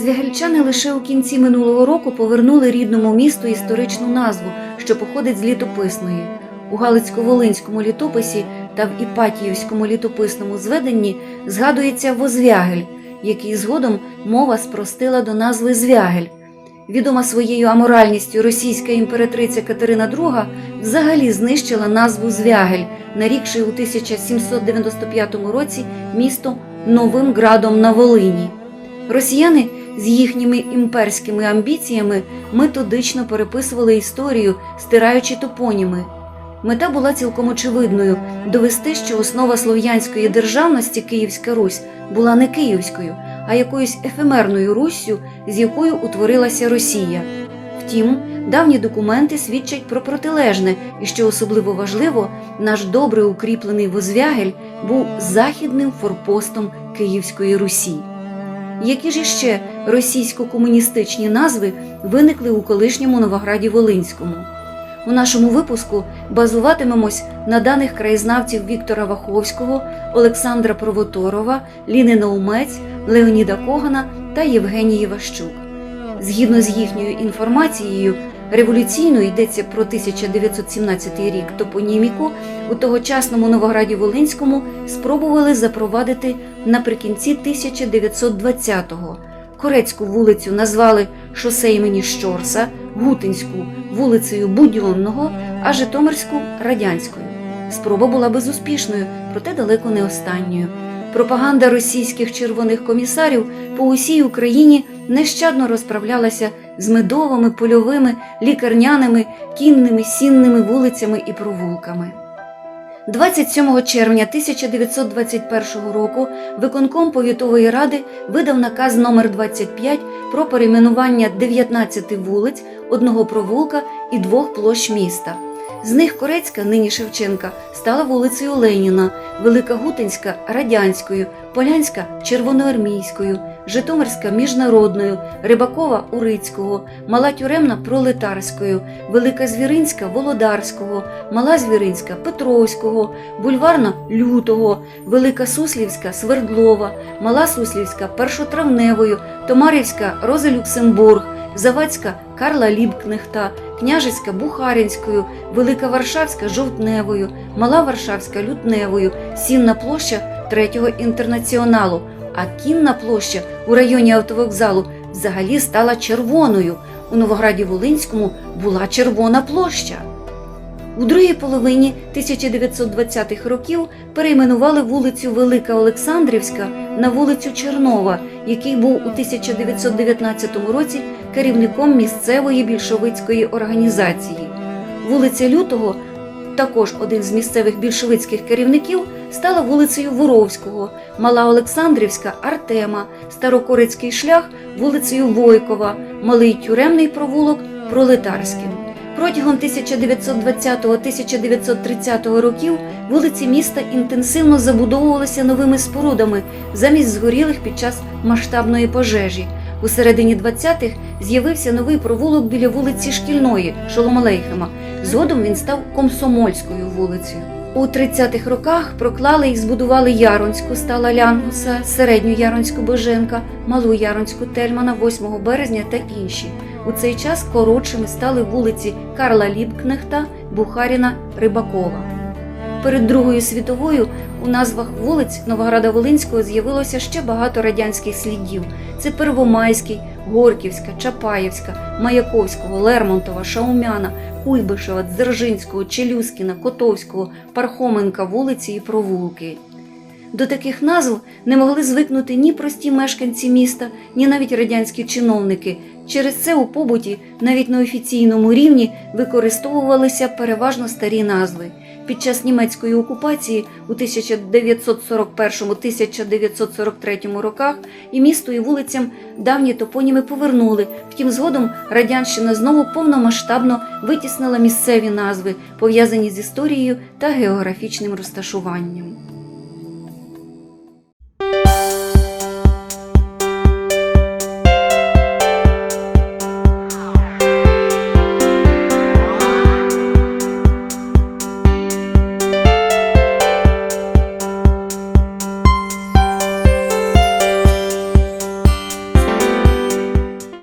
Звягельчани лише у кінці минулого року повернули рідному місту історичну назву, що походить з літописної. У Галицько-Волинському літописі та в Іпатіївському літописному зведенні згадується Возвягель, який згодом мова спростила до назви Звягель. Відома своєю аморальністю російська імператриця Катерина II взагалі знищила назву Звягель, нарікши у 1795 році місто Новим Градом на Волині. Росіяни з їхніми імперськими амбіціями методично переписували історію, стираючи топоніми. Мета була цілком очевидною довести, що основа слов'янської державності Київська Русь була не київською, а якоюсь ефемерною Руссю, з якою утворилася Росія. Втім, давні документи свідчать про протилежне, і що особливо важливо, наш добре укріплений Возвягель був західним форпостом Київської Русі. Які ж іще російсько-комуністичні назви виникли у колишньому Новограді Волинському? У нашому випуску базуватимемось на даних краєзнавців Віктора Ваховського, Олександра Провоторова, Ліни Наумець, Леоніда Когана та Євгенії Ващук. Згідно з їхньою інформацією, революційно йдеться про 1917 рік топоніміку у тогочасному Новограді Волинському спробували запровадити наприкінці 1920-го. Корецьку вулицю назвали шосе імені Щорса, Гутинську вулицею Будьонного, а Житомирську радянською. Спроба була безуспішною, проте далеко не останньою. Пропаганда російських червоних комісарів по усій Україні нещадно розправлялася з медовими, польовими, лікарняними, кінними, сінними вулицями і провулками. 27 червня 1921 року виконком повітової ради видав наказ номер 25 про перейменування 19 вулиць, одного провулка і двох площ міста. З них Корецька, нині Шевченка, стала вулицею Леніна, Велика Гутинська радянською, Полянська червоноармійською, Житомирська міжнародною, Рибакова Урицького, Мала Тюремна пролетарською, Велика Звіринська Володарського, Мала Звіринська Петровського, Бульварна Лютого, Велика Суслівська Свердлова, Мала Суслівська Першотравневою, Томарівська Рози Люксембург, Завадська Карла Лібкнехта, Княжицька Бухарінською, Велика Варшавська Жовтневою, Мала Варшавська Лютневою, Сінна площа Третього інтернаціоналу, а кінна площа у районі автовокзалу взагалі стала червоною. У Новограді Волинському була червона площа. У другій половині 1920-х років перейменували вулицю Велика Олександрівська на вулицю Чернова, який був у 1919 році керівником місцевої більшовицької організації. Вулиця Лютого, також один з місцевих більшовицьких керівників, стала вулицею Воровського, Мала Олександрівська Артема, Старокорицький шлях вулицею Войкова, Малий Тюремний провулок Пролетарським. Протягом 1920-1930 років вулиці міста інтенсивно забудовувалися новими спорудами замість згорілих під час масштабної пожежі. У середині 20-х з'явився новий провулок біля вулиці Шкільної Шоломалейхема. Згодом він став Комсомольською вулицею. У 30-х роках проклали і збудували Яронську стала Лянгуса, середню Яронську Боженка, Малу Яронську Тельмана 8 березня та інші. У цей час коротшими стали вулиці Карла Лібкнехта, Бухаріна, Рибакова. Перед Другою світовою у назвах вулиць Новограда Волинського з'явилося ще багато радянських слідів. Це Первомайський, Горківська, Чапаєвська, Маяковського, Лермонтова, Шаумяна, Куйбишева, Дзержинського, Челюскіна, Котовського, Пархоменка, вулиці і провулки. До таких назв не могли звикнути ні прості мешканці міста, ні навіть радянські чиновники. Через це у побуті, навіть на офіційному рівні, використовувалися переважно старі назви. Під час німецької окупації у 1941-1943 роках і місту, і вулицям давні топоніми повернули. Втім, згодом радянщина знову повномасштабно витіснила місцеві назви, пов'язані з історією та географічним розташуванням.